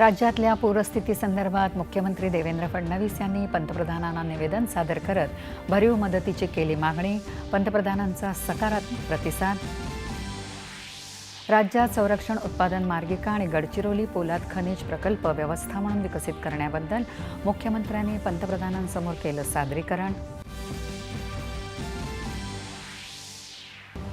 राज्यातल्या पूरस्थितीसंदर्भात मुख्यमंत्री देवेंद्र फडणवीस यांनी पंतप्रधानांना निवेदन सादर करत भरीव मदतीची केली मागणी. पंतप्रधानांचा सकारात्मक प्रतिसाद. राज्यात संरक्षण उत्पादन मार्गिका आणि गडचिरोली पोलाद खनिज प्रकल्प व्यवस्था म्हणून विकसित करण्याबद्दल मुख्यमंत्र्यांनी पंतप्रधानांसमोर केलं सादरीकरण.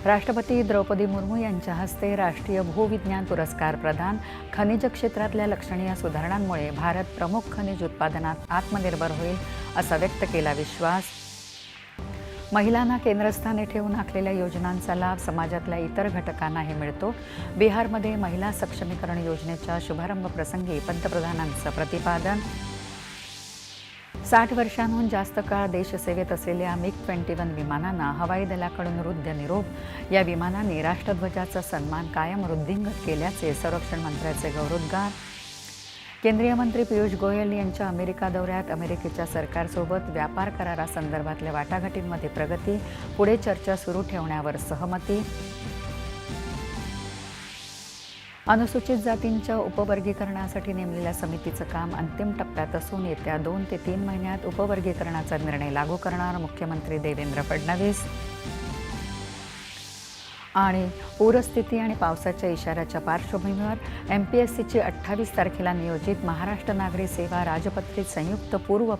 राष्ट्रपती द्रौपदी मुर्मू यांच्या हस्ते राष्ट्रीय भूविज्ञान पुरस्कार प्रदान. खनिज क्षेत्रातल्या लक्षणीय सुधारणांमुळे भारत प्रमुख खनिज उत्पादनात आत्मनिर्भर होईल असा व्यक्त केला विश्वास. महिलांना केंद्रस्थानी ठेवून आखलेल्या योजनांचा लाभ समाजातल्या इतर घटकांनाही मिळतो. बिहारमध्ये महिला सक्षमीकरण योजनेच्या शुभारंभ प्रसंगी पंतप्रधानांचं प्रतिपादन. साठ वर्षांहून जास्त काळ देशसेवेत असलेल्या मिग ट्वेंटी वन विमानांना हवाई दलाकडून वृद्ध निरोप. या विमानांनी राष्ट्रध्वजाचा सन्मान कायम वृद्धिंगत केल्याचे संरक्षण मंत्र्याचे गौरवोद्गार. केंद्रीय मंत्री पियुष गोयल यांच्या अमेरिका दौऱ्यात अमेरिकेच्या सरकारसोबत व्यापार करारासंदर्भातल्या वाटाघाटींमध्ये प्रगती पुढे चर्चा सुरू ठेवण्यावर सहमती. अनुसूचित जातींच्या उपवर्गीकरणासाठी नेमलेल्या समितीचं काम अंतिम टप्प्यात असून येत्या दोन ते तीन महिन्यात उपवर्गीकरणाचा निर्णय लागू करणार मुख्यमंत्री देवेंद्र फडणवीस. आणि पूरस्थिती आणि पावसाच्या इशाऱ्याच्या पार्श्वभूमीवर एम पी एस सीची अठ्ठावीस तारखेला नियोजित महाराष्ट्र नागरी सेवा राजपत्रित संयुक्त पूर्व